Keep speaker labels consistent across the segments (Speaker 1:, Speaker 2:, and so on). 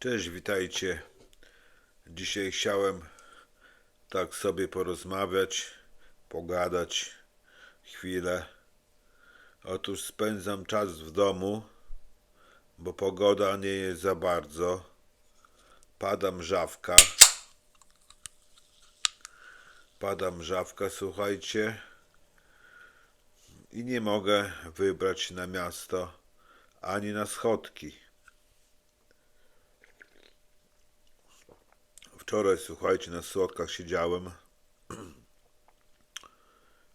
Speaker 1: Cześć, witajcie. Dzisiaj chciałem tak sobie porozmawiać, pogadać chwilę. Otóż spędzam czas w domu, bo pogoda nie jest za bardzo. Pada mrzawka. Pada mrzawka, słuchajcie. I nie mogę wybrać na miasto ani na schodki. Wczoraj, słuchajcie, na słodkach siedziałem.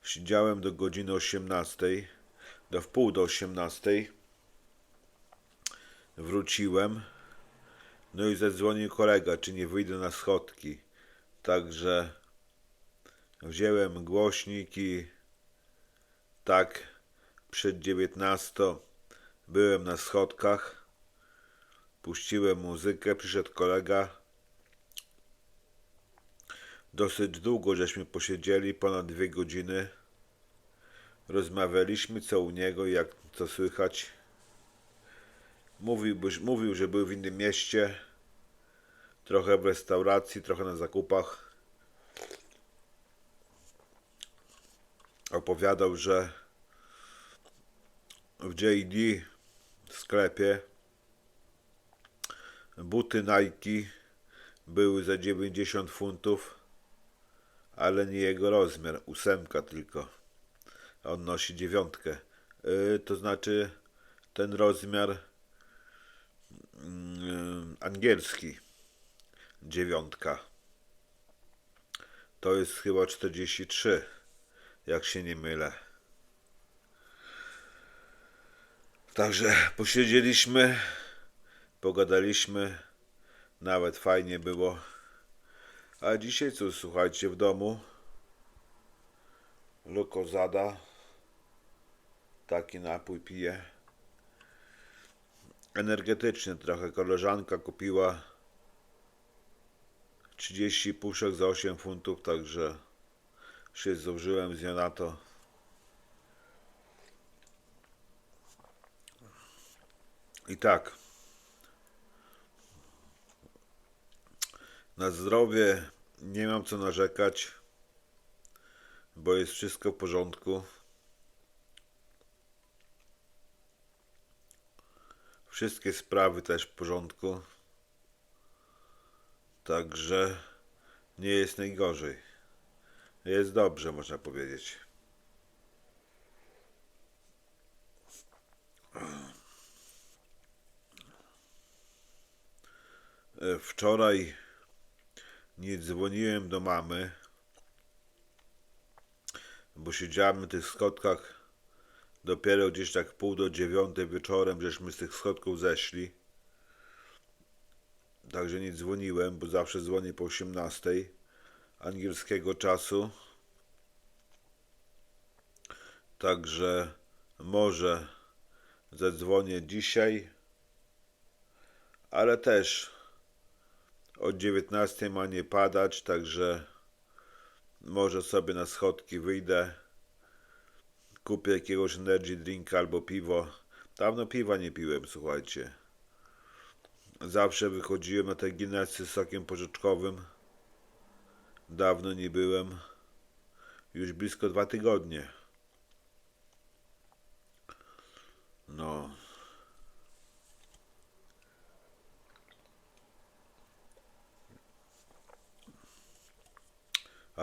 Speaker 1: Siedziałem do godziny 18, do wpół do 18. Wróciłem. No i zadzwonił kolega, czy nie wyjdę na schodki. Także wziąłem głośnik i tak przed 19 byłem na schodkach. Puściłem muzykę, przyszedł kolega. Dosyć długo żeśmy posiedzieli, ponad dwie godziny. Rozmawialiśmy co u niego, jak co słychać. Mówił, mówił, że był w innym mieście, trochę w restauracji, trochę na zakupach. Opowiadał, że w JD w sklepie buty Nike były za 90 funtów, ale nie jego rozmiar, ósemka tylko. On nosi dziewiątkę. Yy, to znaczy ten rozmiar mm, angielski. Dziewiątka. To jest chyba 43, jak się nie mylę. Także posiedzieliśmy, pogadaliśmy, nawet fajnie było. A dzisiaj co, słuchajcie, w domu Lukozada, taki napój piję. Energetyczny trochę, koleżanka kupiła 30 puszek za 8 funtów, także się zużyłem z nią na to. I tak. Na zdrowie nie mam co narzekać, bo jest wszystko w porządku. Wszystkie sprawy też w porządku. Także nie jest najgorzej. Jest dobrze, można powiedzieć. E, Wczoraj nie dzwoniłem do mamy, bo siedziałem na tych schodkach dopiero gdzieś tak pół do dziewiątej wieczorem, żeśmy z tych schodków zeszli. Także nie dzwoniłem, bo zawsze dzwonię po 18 angielskiego czasu. Także może zadzwonię dzisiaj, ale też od 19 ma nie padać, także może sobie na schodki wyjdę. Kupię jakiegoś energy drinka albo piwo. Dawno piwa nie piłem, słuchajcie. Zawsze wychodziłem na te Guinnessy z sokiem porzeczkowym. Dawno nie byłem. Już blisko dwa tygodnie. No.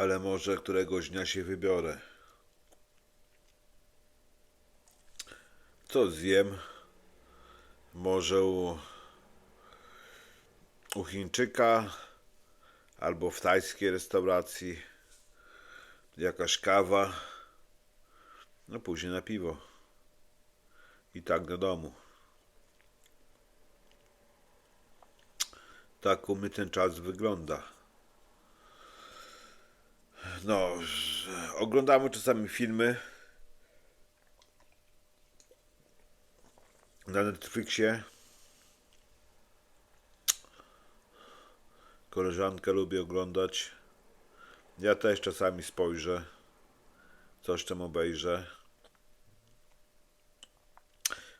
Speaker 1: Ale może któregoś dnia się wybiorę. Co zjem? Może u, u Chińczyka albo w tajskiej restauracji jakaś kawa, no później na piwo i tak do domu. Tak u mnie ten czas wygląda. No, oglądamy czasami filmy na Netflixie. Koleżankę lubię oglądać. Ja też czasami spojrzę, coś tam obejrzę.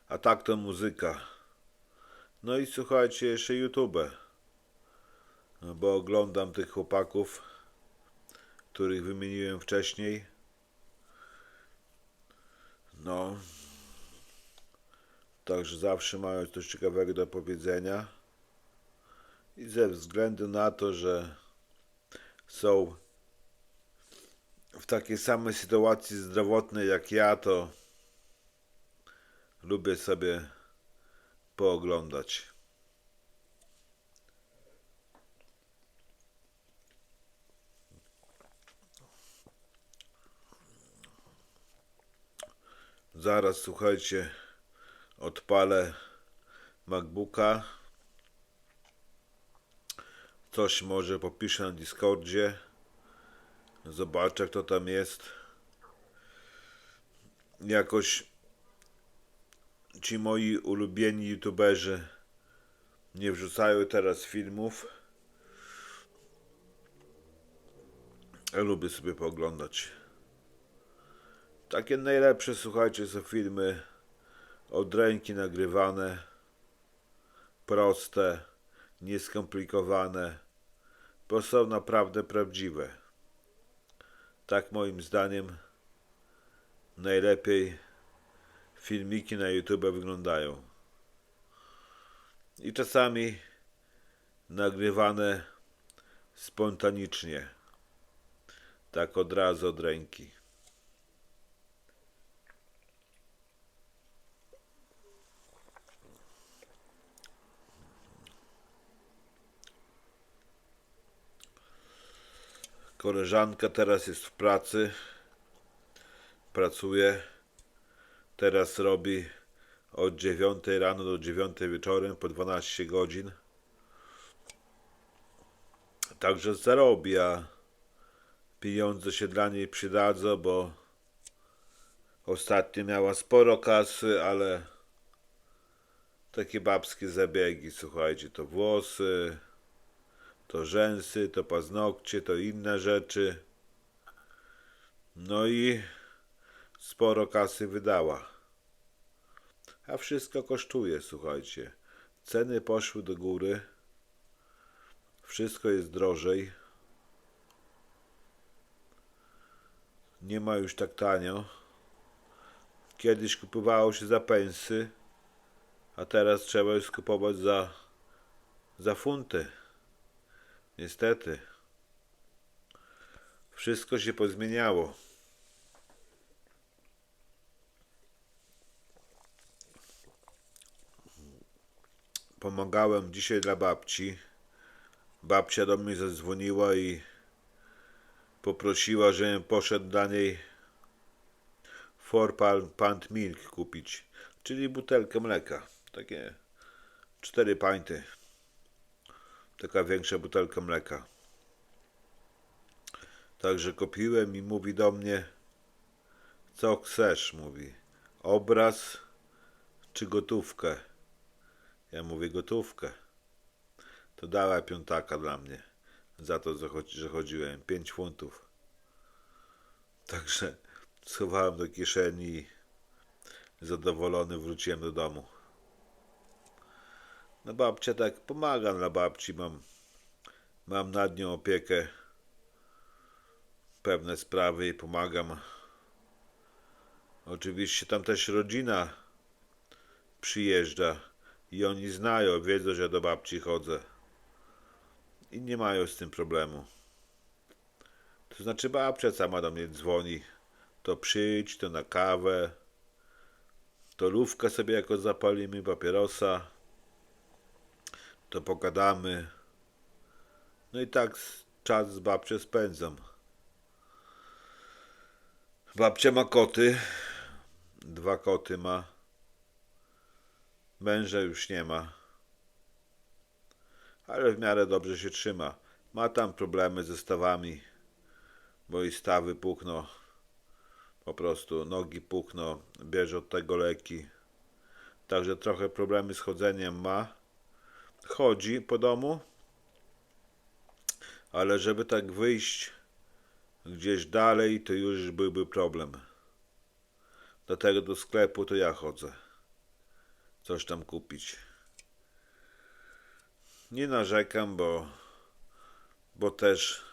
Speaker 1: A tak to muzyka. No i słuchajcie, jeszcze YouTube. No bo oglądam tych chłopaków, których wymieniłem wcześniej. No. Także zawsze mają coś ciekawego do powiedzenia. I ze względu na to, że są w takiej samej sytuacji zdrowotnej jak ja, to lubię sobie pooglądać. Zaraz słuchajcie, odpalę MacBooka. Coś może popiszę na Discordzie. Zobaczę, kto tam jest. Jakoś ci moi ulubieni youtuberzy nie wrzucają teraz filmów. Ja lubię sobie pooglądać. Takie najlepsze, słuchajcie, są filmy od ręki nagrywane, proste, nieskomplikowane, bo są naprawdę prawdziwe. Tak moim zdaniem najlepiej filmiki na YouTube wyglądają. I czasami nagrywane spontanicznie, tak od razu od ręki. Koleżanka teraz jest w pracy. Pracuje. Teraz robi od 9 rano do 9 wieczorem po 12 godzin. Także zarobi, a pieniądze się dla niej przydadzą, bo ostatnio miała sporo kasy, ale takie babskie zabiegi, słuchajcie, to włosy, to rzęsy, to paznokcie, to inne rzeczy. No i sporo kasy wydała. A wszystko kosztuje, słuchajcie. Ceny poszły do góry. Wszystko jest drożej. Nie ma już tak tanio. Kiedyś kupowało się za pensy, a teraz trzeba już kupować za, za funty. Niestety. Wszystko się pozmieniało. Pomagałem dzisiaj dla babci. Babcia do mnie zadzwoniła i poprosiła, żebym poszedł dla niej four pant milk kupić, czyli butelkę mleka. Takie cztery pinty taka większa butelka mleka. Także kupiłem i mówi do mnie, co chcesz, mówi, obraz czy gotówkę? Ja mówię gotówkę. To dała piątaka dla mnie za to, że chodziłem. Pięć funtów. Także schowałem do kieszeni i zadowolony wróciłem do domu. No babcia tak pomaga dla babci, mam, mam nad nią opiekę, pewne sprawy i pomagam. Oczywiście tam też rodzina przyjeżdża i oni znają, wiedzą, że do babci chodzę i nie mają z tym problemu. To znaczy babcia sama do mnie dzwoni, to przyjdź, to na kawę, to lówkę sobie jako zapalimy, papierosa to pogadamy. No i tak czas z babcią spędzam. Babcia ma koty. Dwa koty ma. Męża już nie ma. Ale w miarę dobrze się trzyma. Ma tam problemy ze stawami, bo i stawy pukną. Po prostu nogi pukną, bierze od tego leki. Także trochę problemy z chodzeniem ma chodzi po domu, ale żeby tak wyjść gdzieś dalej, to już byłby problem. Dlatego do sklepu to ja chodzę. Coś tam kupić. Nie narzekam, bo, bo też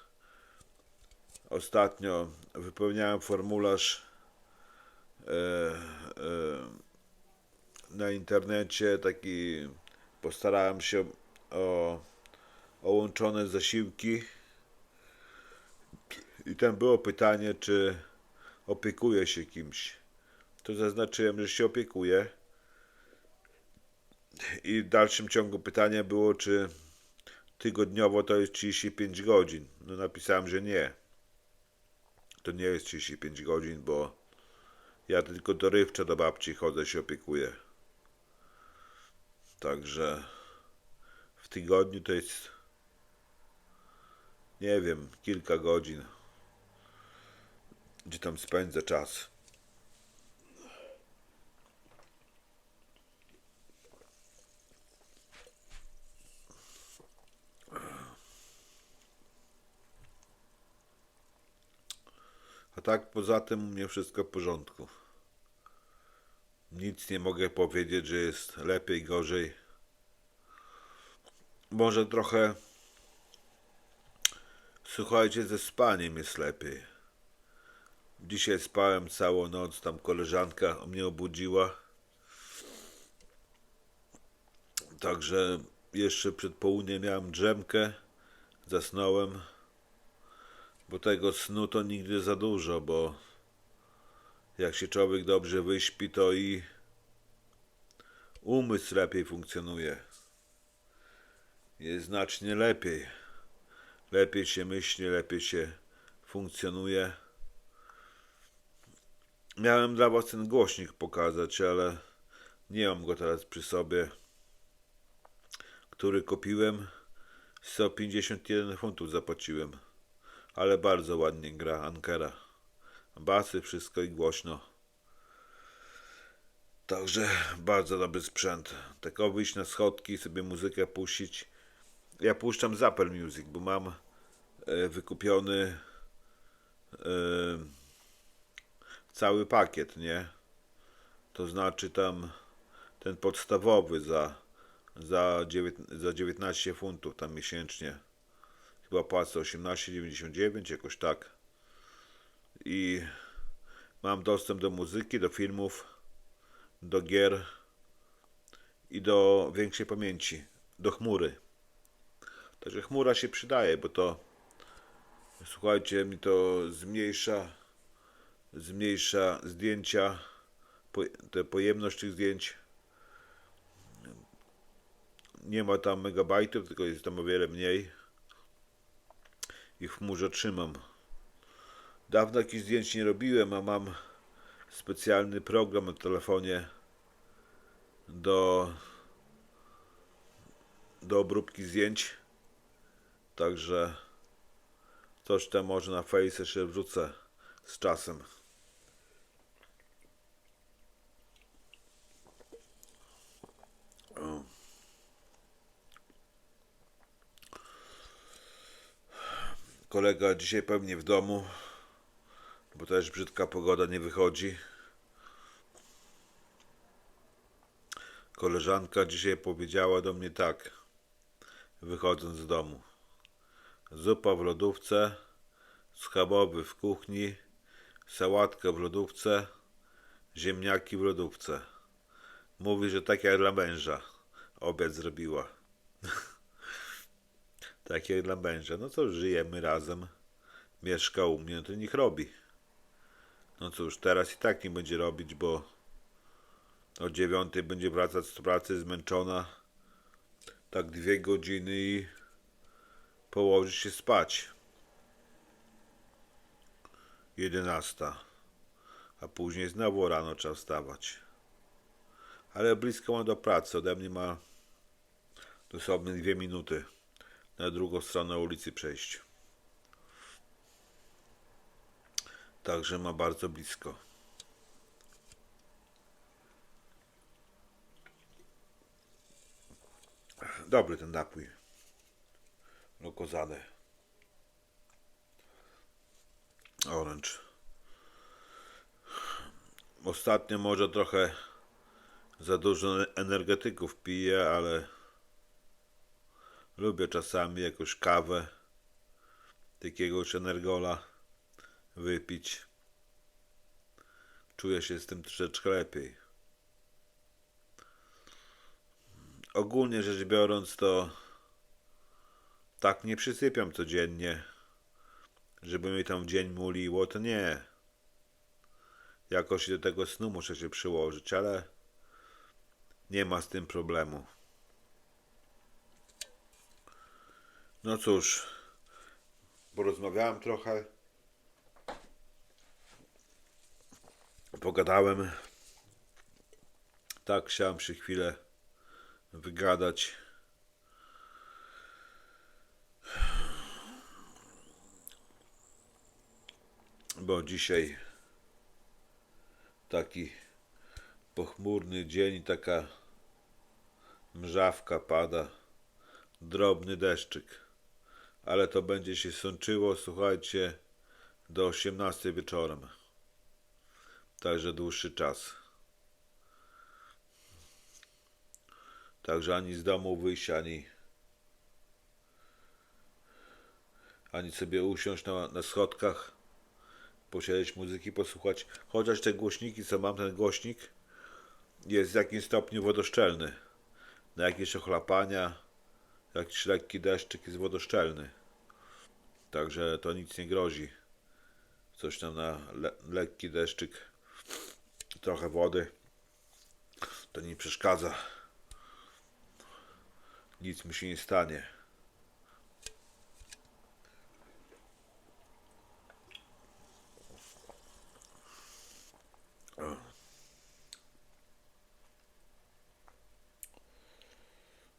Speaker 1: ostatnio wypełniałem formularz e, e, na internecie, taki postarałem się o, o łączone zasiłki i tam było pytanie, czy opiekuję się kimś. To zaznaczyłem, że się opiekuję. I w dalszym ciągu pytanie było, czy tygodniowo to jest 35 godzin. No napisałem, że nie. To nie jest 35 godzin, bo ja tylko dorywczo do babci chodzę, się opiekuję. Także w tygodniu to jest nie wiem, kilka godzin, gdzie tam spędzę czas. A tak poza tym u mnie wszystko w porządku. Nic nie mogę powiedzieć, że jest lepiej, gorzej. Może trochę Słuchajcie, ze spaniem jest lepiej. Dzisiaj spałem całą noc, tam koleżanka mnie obudziła. Także jeszcze przed południem miałem drzemkę, zasnąłem. Bo tego snu to nigdy za dużo, bo jak się człowiek dobrze wyśpi, to i umysł lepiej funkcjonuje. Jest znacznie lepiej lepiej się myśli, lepiej się funkcjonuje. Miałem dla Was ten głośnik pokazać, ale nie mam go teraz przy sobie, który kupiłem. 151 funtów zapłaciłem, ale bardzo ładnie gra Ankera. Basy, wszystko i głośno. Także bardzo dobry sprzęt. Tak wyjść na schodki, sobie muzykę puścić ja puszczam z Apple Music, bo mam e, wykupiony e, cały pakiet, nie? To znaczy tam ten podstawowy za, za, 9, za 19 funtów tam miesięcznie. Chyba płacę 18,99 jakoś tak. I mam dostęp do muzyki, do filmów, do gier i do większej pamięci, do chmury. Także chmura się przydaje, bo to słuchajcie, mi to zmniejsza zmniejsza zdjęcia, te pojemność tych zdjęć. Nie ma tam megabajtów, tylko jest tam o wiele mniej. I w chmurze trzymam. Dawno jakichś zdjęć nie robiłem, a mam specjalny program na telefonie do, do obróbki zdjęć. Także coś tam może na face się wrzucę z czasem. Kolega dzisiaj pewnie w domu, bo też brzydka pogoda nie wychodzi. Koleżanka dzisiaj powiedziała do mnie tak, wychodząc z domu zupa w lodówce, schabowy w kuchni, sałatka w lodówce, ziemniaki w lodówce. Mówi, że tak jak dla męża obiad zrobiła. tak jak dla męża. No co, żyjemy razem. Mieszka u mnie, no to niech robi. No cóż, teraz i tak nie będzie robić, bo o dziewiątej będzie wracać z pracy zmęczona. Tak dwie godziny i położyć się spać. Jedenasta. A później znowu rano trzeba wstawać. Ale blisko ma do pracy. Ode mnie ma dosłownie dwie minuty na drugą stronę ulicy przejść. Także ma bardzo blisko. Dobry ten napój lokozany. Orange. Ostatnio może trochę za dużo energetyków piję, ale Lubię czasami jakąś kawę, jakiegoś energola wypić. Czuję się z tym troszeczkę lepiej. Ogólnie rzecz biorąc, to tak nie przysypiam codziennie, żeby mi tam w dzień muliło, to nie. Jakoś do tego snu muszę się przyłożyć, ale nie ma z tym problemu. No cóż, porozmawiałem trochę. Pogadałem. Tak, chciałem się chwilę wygadać. Bo dzisiaj taki pochmurny dzień, taka mrzawka pada, drobny deszczyk, ale to będzie się sączyło, słuchajcie, do 18 wieczorem. Także dłuższy czas. Także ani z domu wyjść, ani ani sobie usiąść na, na schodkach, posiedzieć muzyki, posłuchać. Chociaż te głośniki, co mam, ten głośnik jest w jakimś stopniu wodoszczelny. Na jakieś ochlapania, jakiś lekki deszczyk jest wodoszczelny. Także to nic nie grozi. Coś tam na le lekki deszczyk, trochę wody, to nie przeszkadza. Nic mi się nie stanie.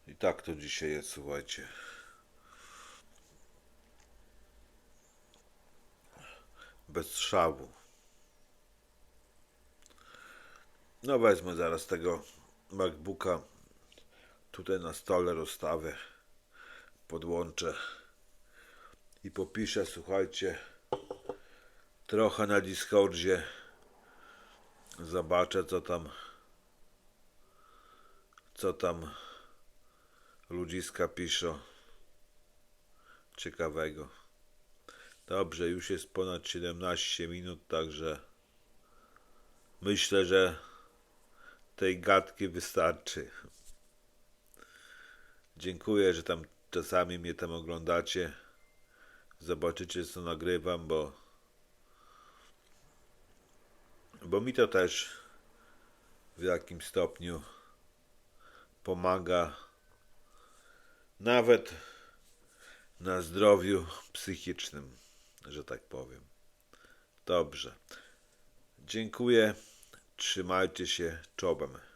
Speaker 1: I tak to dzisiaj jest, słuchajcie. Bez szału. No wezmę zaraz tego MacBooka. Tutaj na stole rozstawię. Podłączę. I popiszę, słuchajcie, trochę na Discordzie. Zobaczę, co tam co tam ludziska piszą ciekawego. Dobrze, już jest ponad 17 minut, także myślę, że tej gadki wystarczy. Dziękuję, że tam czasami mnie tam oglądacie. Zobaczycie, co nagrywam, bo bo mi to też w jakimś stopniu pomaga nawet na zdrowiu psychicznym, że tak powiem. Dobrze. Dziękuję. Trzymajcie się czołem.